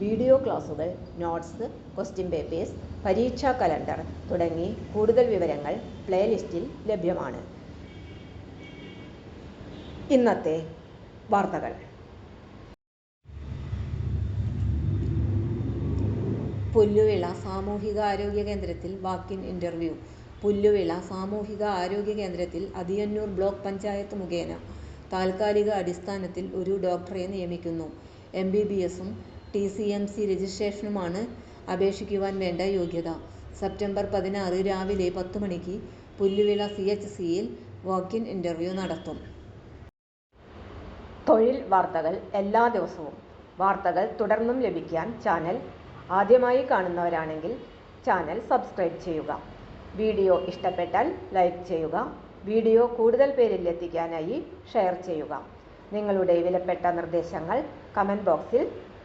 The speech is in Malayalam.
വീഡിയോ ക്ലാസുകൾ നോട്ട്സ് ക്വസ്റ്റ്യൻ പേപ്പേഴ്സ് പരീക്ഷാ കലണ്ടർ തുടങ്ങി കൂടുതൽ വിവരങ്ങൾ പ്ലേലിസ്റ്റിൽ ലഭ്യമാണ്. ഇന്നത്തെ വാർത്തകൾ. പുല്ലുവിള സാമൂഹിക ആരോഗ്യ കേന്ദ്രത്തിൽ വാക്കിൻ ഇന്റർവ്യൂ പുല്ലുവിള സാമൂഹിക ആരോഗ്യ കേന്ദ്രത്തിൽ അതിയന്നൂർ ബ്ലോക്ക് പഞ്ചായത്ത് മുഖേന താൽക്കാലിക അടിസ്ഥാനത്തിൽ ഒരു ഡോക്ടറെ നിയമിക്കുന്നു. എം ബി ബി എസും ടി സി എം സി രജിസ്ട്രേഷനുമാണ് അപേക്ഷിക്കുവാൻ വേണ്ട യോഗ്യത. സെപ്റ്റംബർ പതിനാറ് രാവിലെ പത്ത് മണിക്ക് പുല്ലുവിള സി എച്ച് സിയിൽ വാക്ക് ഇൻ ഇന്റർവ്യൂ നടത്തും. തൊഴിൽ വാർത്തകൾ എല്ലാ ദിവസവും. വാർത്തകൾ തുടർന്നും ലഭിക്കാൻ ചാനൽ ആദ്യമായി കാണുന്നവരാണെങ്കിൽ ചാനൽ സബ്സ്ക്രൈബ് ചെയ്യുക. വീഡിയോ ഇഷ്ടപ്പെട്ടാൽ ലൈക്ക് ചെയ്യുക. വീഡിയോ കൂടുതൽ പേരിൽ എത്തിക്കാനായി ഷെയർ ചെയ്യുക. നിങ്ങളുടെ വിലപ്പെട്ട നിർദ്ദേശങ്ങൾ കമന്റ് ബോക്സിൽ